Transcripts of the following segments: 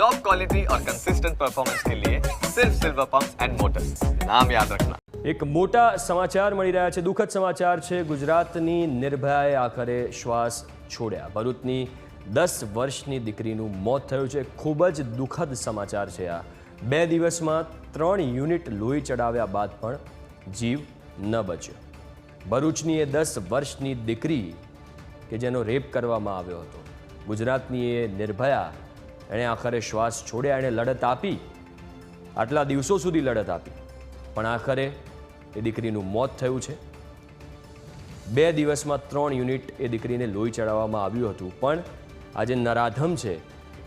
Top quality और consistent performance के लिए सिर्फ सिल्वर पंप एंड मोटर्स नाम याद रखना એક મોટા સમાચાર મળી રહ્યા છે દુઃખદ સમાચાર છે ગુજરાતની નિર્ભયાએ આખરે શ્વાસ છોડ્યા ભરૂચની દસ વર્ષની દીકરીનું મોત થયું છે ખૂબ જ દુઃખદ સમાચાર છે આ બે દિવસમાં ત્રણ યુનિટ લોહી ચડાવ્યા બાદ પણ જીવ ન બચ્યો ભરૂચની એ દસ વર્ષની દીકરી કે જેનો રેપ કરવામાં આવ્યો હતો ગુજરાતની એ નિર્ભયા એણે આખરે શ્વાસ છોડ્યા, એણે લડત આપી. આટલા દિવસો સુધી લડત આપી. પણ આખરે એ દીકરીનું મોત થયું છે. બે દિવસમાં ત્રણ યુનિટ એ દીકરીને લોહી ચડાવવામાં આવ્યું હતું. પણ આજે નરાધમ છે.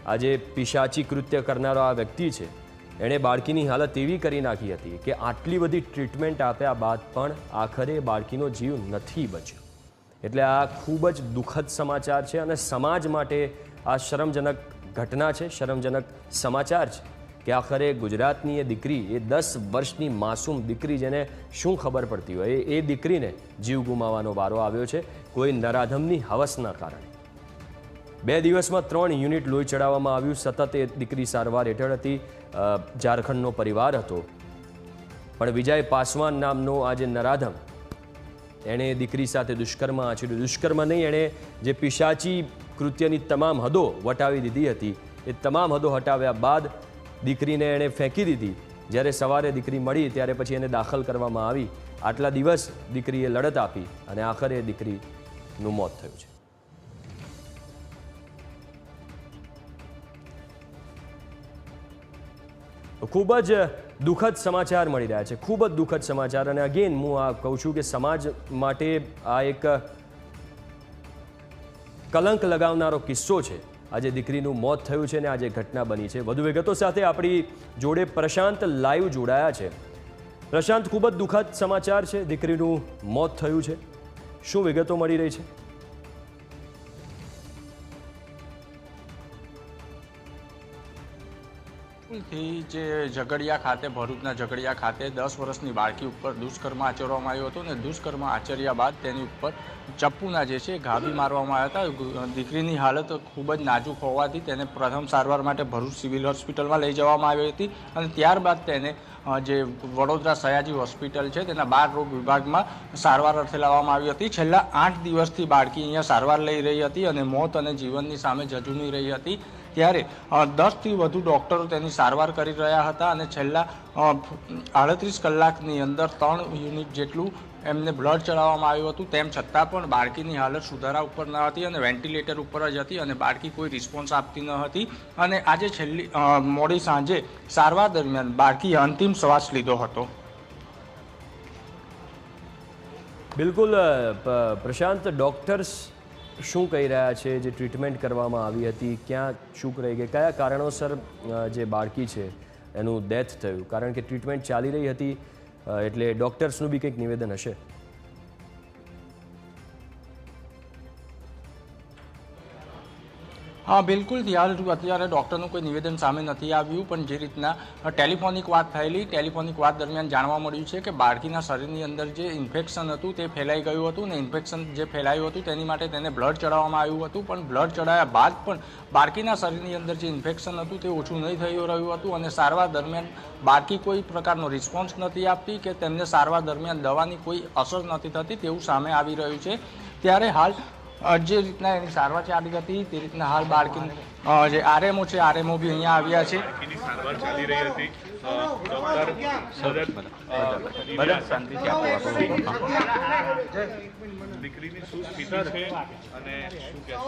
આજે પિશાચી કૃત્ય કરનારો આ વ્યક્તિ છે. એણે બાળકીની હાલત એવી કરી નાખી હતી કે આટલી બધી ટ્રીટમેન્ટ આપ્યા બાદ પણ આખરે બાળકીનો જીવ નથી બચ્યો. એટલે આ ખૂબ જ દુઃખદ સમાચાર છે અને સમાજ માટે આ શરમજનક ઘટના છે. શરમજનક સમાચાર છે કે આખરે ગુજરાતની એ દીકરી, એ દસ વર્ષની માસૂમ દીકરી જેને શું ખબર પડતી હોય, એ- દીકરીને જીવ ગુમાવવાનો વારો આવ્યો છે, કોઈ નરાધમની હવસના કારણે. બે દિવસમાં ત્રણ યુનિટ લોહી ચડાવવામાં આવ્યું. સતત એ દીકરી સારવાર હેઠળ હતી. ઝારખંડનો પરિવાર હતો. પણ વિજય પાસવાન નામનો આ જે નરાધમ, એણે દીકરી સાથે દુષ્કર્મ આચર્યું. દુષ્કર્મ નહીં, એણે જે પિશાચી કૃત્યની તમામ હદો વટાવી દીધી હતી. એ તમામ હદો હટાવ્યા બાદ દીકરીને એણે ફેંકી દીધી. જ્યારે સવારે દીકરી મળી ત્યારે પછી એને દાખલ કરવામાં આવી. આટલા દિવસ દીકરીએ લડત આપી અને આખરે દીકરીનું મોત થયું છે. ખૂબ જ દુઃખદ સમાચાર મળી રહ્યા છે. ખૂબ જ દુઃખદ સમાચાર. અને અગેન હું આ કહું છું કે સમાજ માટે આ એક કલંક લગાવનારો કિસ્સો છે. આજે દીકરીનું મોત થયું છે અને આજે ઘટના બની છે. વધુ વિગતો સાથે આપણી જોડે પ્રશાંત લાઈવ જોડાયા છે. પ્રશાંત, ખૂબ જ દુઃખદ સમાચાર છે. દીકરીનું મોત થયું છે. શું વિગતો મળી રહી છે? થી જે ઝઘડિયા ખાતે, ભરૂચના ઝઘડિયા ખાતે દસ વર્ષની બાળકી ઉપર દુષ્કર્મ આચરવામાં આવ્યો હતો અને દુષ્કર્મ આચર્યા બાદ તેની ઉપર ચપ્પુના જે છે ઘાબી મારવામાં આવ્યા હતા. દીકરીની હાલત ખૂબ જ નાજુક હોવાથી તેને પ્રથમ સારવાર માટે ભરૂચ સિવિલ હોસ્પિટલમાં લઈ જવામાં આવી હતી અને ત્યારબાદ તેને જે વડોદરા સયાજી હોસ્પિટલ છે તેના બાળ રોગ વિભાગમાં સારવાર અર્થે લાવવામાં આવી હતી. છેલ્લા આઠ દિવસથી બાળકી અહીંયા સારવાર લઈ રહી હતી અને મોત અને જીવનની સામે જજુમી રહી હતી. ત્યારે દસથી વધુ ડૉક્ટરો તેની સારવાર કરી રહ્યા હતા અને છેલ્લા આડત્રીસ કલાકની અંદર ત્રણ યુનિટ જેટલું એમને બ્લડ ચડાવવામાં આવ્યું હતું. તેમ છતાં પણ બાળકીની હાલત સુધારા ઉપર ન હતી અને વેન્ટિલેટર ઉપર જ હતી અને બાળકી કોઈ રિસ્પોન્સ આપતી ન હતી. અને આજે છેલ્લી મોડી સાંજે સારવાર દરમિયાન બાળકીએ અંતિમ શ્વાસ લીધો હતો. બિલકુલ પ્રશાંત ડોક્ટર્સ શું કહી રહ્યા છે? જે ટ્રીટમેન્ટ કરવામાં આવી હતી, ક્યાં ચૂક રહી ગઈ? કયા કારણોસર જે બાળકી છે, એનું ડેથ થયું? કારણ કે ટ્રીટમેન્ટ ચાલી રહી હતી એટલે ડૉક્ટર્સનું બી કંઈક નિવેદન હશે. હા, બિલકુલ હાલ અત્યારે ડૉક્ટરનું કોઈ નિવેદન સામે નથી આવ્યું, પણ જે રીતના ટેલિફોનિક વાત થયેલી, ટેલિફોનિક વાત દરમિયાન જાણવા મળ્યું છે કે બાળકીના શરીરની અંદર જે ઇન્ફેક્શન હતું તે ફેલાઈ ગયું હતું ને ઇન્ફેક્શન જે ફેલાયું હતું તેની માટે તેને બ્લડ ચડાવવામાં આવ્યું હતું, પણ બ્લડ ચડાયા બાદ પણ બાળકીના શરીરની અંદર જે ઇન્ફેક્શન હતું તે ઓછું નહીં થઈ રહ્યું હતું અને સારવાર દરમિયાન બાળકી કોઈ પ્રકારનો રિસ્પોન્સ નથી આપતી કે તેમને સારવાર દરમિયાન દવાની કોઈ અસર નથી થતી તેવું સામે આવી રહ્યું છે. ત્યારે હાલ જે રીતના એની સારવાર ચાલી હતી તે રીતના હાલ બાળકી જે આરએમઓ છે આરએમઓ બી અહીંયા આવ્યા છે. સારવાર ચાલી રહી હતી. દીકરીની શું સ્થિતિ છે અને શું કહેશો?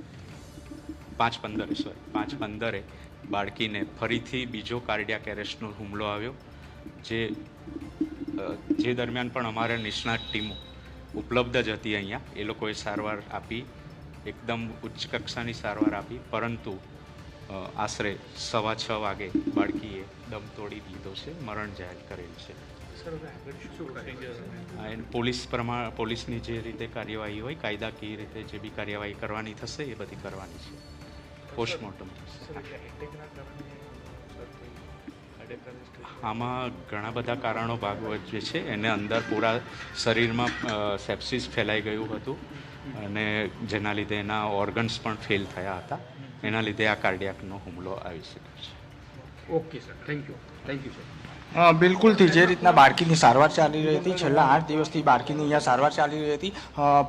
પાંચ પંદરે સોરી પાંચ પંદરે બાળકીને ફરીથી બીજો કાર્ડિયાક એરેસ્ટનો હુમલો આવ્યો જે જે દરમિયાન પણ અમારે નિષ્ણાત ટીમો ઉપલબ્ધ જ હતી અહીંયા. એ લોકોએ સારવાર આપી એકદમ ઉચ્ચ કક્ષાની સારવાર આપી પરંતુ આશરે સવા છ વાગે બાળકીએ દમ તોડી દીધો છે મરણ જાહેર કરેલ છે. એન પોલીસ પ્રમાણ પોલીસની જે રીતે કાર્યવાહી હોય કાયદાકીય રીતે જે બી કાર્યવાહી કરવાની થશે એ બધી કરવાની છે. પોસ્ટમોર્ટમ. આમાં ઘણા બધા કારણો ભાગ વચ્ચે છે, એને અંદર પૂરા શરીરમાં સેપ્સિસ ફેલાઈ ગયું હતું અને જેના લીધે એના ઓર્ગન્સ પણ ફેલ થયા હતા. એના લીધે આ કાર્ડિયાકનો હુમલો આવી શકે છે. Okay sir thank you thank you sir બિલકુલથી જે રીતના બાળકીની સારવાર ચાલી રહી હતી છેલ્લા આઠ દિવસથી બાળકીની અહીંયા સારવાર ચાલી રહી હતી.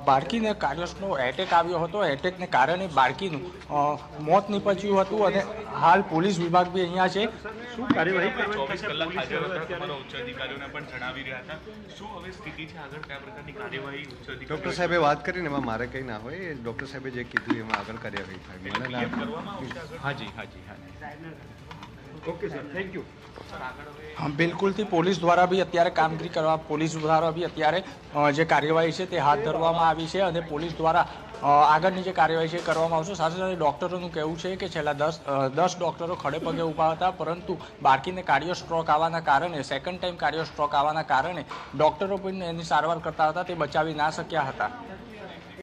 બાળકીને કાર્યસનો એટેક આવ્યો હતો. એટેકને કારણે બાળકીનું મોત નીપજ્યું હતું અને હાલ પોલીસ વિભાગ બી અહીંયા છે. શું કાર્યવાહી ચોવીસ કલાક હાજર હતા તમારા ઉચ્ચ અધિકારીઓને પણ જણાવી રહ્યા હતા. શું હવે સ્થિતિ છે આગળ? કયા પ્રકારની કાર્યવાહી ઉચ્ચ ડૉક્ટર સાહેબે વાત કરીને એમાં મારે કંઈ ના હોય. ડૉક્ટર સાહેબે જે કીધું એમાં આગળ કાર્યવાહી થાય. આગળ? હાજી હાજી હાજી. ઓકે સર થેન્ક યુ હા, બિલકુલથી પોલીસ દ્વારા બી અત્યારે કામગીરી કરવા પોલીસ દ્વારા બી અત્યારે જે કાર્યવાહી છે તે હાથ ધરવામાં આવી છે અને પોલીસ દ્વારા આગળની જે કાર્યવાહી છે એ કરવામાં આવશે. સાથે સાથે ડૉક્ટરોનું કહેવું છે કે છેલ્લા દસ દસ ડૉક્ટરો ખડે પગે ઊભા હતા પરંતુ બાળકીને કાર્ડિયો સ્ટ્રોક આવવાના કારણે સેકન્ડ ટાઈમ કાર્ડિયો સ્ટ્રોક આવવાના કારણે ડૉક્ટરો પણ એની સારવાર કરતા હતા તે બચાવી ના શક્યા હતા.